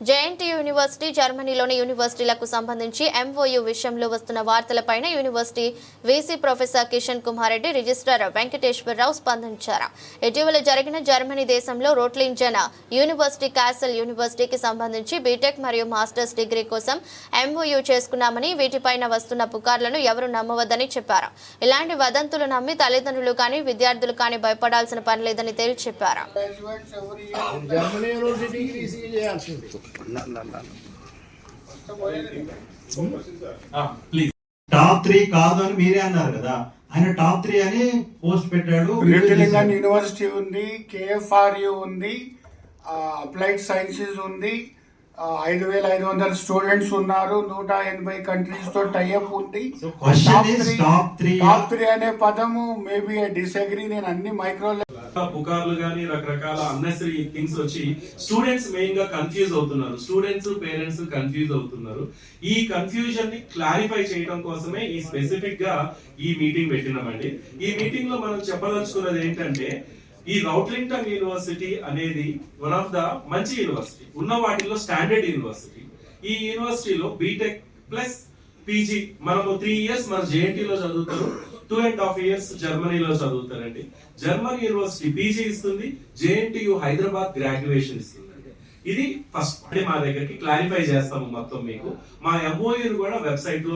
JNT university జర్మనీలోని యూనివర్సిటీలకు సంబంధించి MOU విషయంలో వస్తున్న వార్తలపైన university VC professor Kishan Kumar Reddy registrar Venkateswararao స్పందించారు. ఇటీవల జరిగిన జర్మనీ దేశంలో రోట్లింజన్ యూనివర్సిటీ క్యాసల్ యూనివర్సిటీకి సంబంధించి బీటెక్ మరియు మాస్టర్స్ డిగ్రీ కోసం ఎంఓయూ చేసుకున్నామని వీటిపైన వస్తున్న పుకార్లను ఎవరు నమ్మవద్దని చెప్పారు. ఇలాంటి వదంతులు నమ్మి తల్లిదండ్రులు కానీ విద్యార్థులు కానీ భయపడాల్సిన పని లేదని తేల్చి చెప్పారు. ప్లీజ్ టాప్ త్రీ కాదు అని మీరే అన్నారు కదా. ఆయన టాప్ త్రీ అని పోస్ట్ పెట్టాడు. యూనివర్సిటీ ఉంది కేఎఫ్ఆర్యు ఉంది అప్లైడ్ సైన్సెస్ ఉంది ఐదు వేల ఐదు వందల స్టూడెంట్స్ ఉన్నారు నూట ఎనభై కంట్రీస్తో టైఅప్ ఉంది. టాప్ త్రీ అనే పదము మేబీ ఐ డిసగ్రీ నేను అన్ని మైక్రో పుకార్లు కానీ రకరకాల అన్నెసరీ థింగ్స్ వచ్చి స్టూడెంట్స్ మెయిన్గా కన్ఫ్యూజ్ అవుతున్నారు. స్టూడెంట్స్ పేరెంట్స్ కన్ఫ్యూజ్ అవుతున్నారు. ఈ కన్ఫ్యూజన్ని క్లారిఫై చేయడం కోసమే ఈ స్పెసిఫిక్గా ఈ మీటింగ్ పెట్టినామండి. ఈ మీటింగ్లో మనం చెప్పదలుచుకున్నది ఏంటంటే ఈ రౌట్లింగ్టన్ యూనివర్సిటీ అనేది వన్ ఆఫ్ ద మంచి యూనివర్సిటీ ఉన్న వాటిలో స్టాండర్డ్ యూనివర్సిటీ. ఈ యూనివర్సిటీలో బీటెక్ ప్లస్ పీజీ మనము త్రీ ఇయర్స్ మన జేఎన్టీలో చదువుతారు టూ అండ్ హాఫ్ ఇయర్స్ జర్మనీలో చదువుతారండి. జర్మన్ యూనివర్సిటీ పీజీ ఇస్తుంది జేఎన్టీయు హైదరాబాద్ గ్రాడ్యుయేషన్ ఇస్తుంది ఇది ఫస్ట్ మా దగ్గరికి క్లారిఫై చేస్తాము మొత్తం మీకు. మా ఎంఓయూ కూడా వెబ్సైట్లో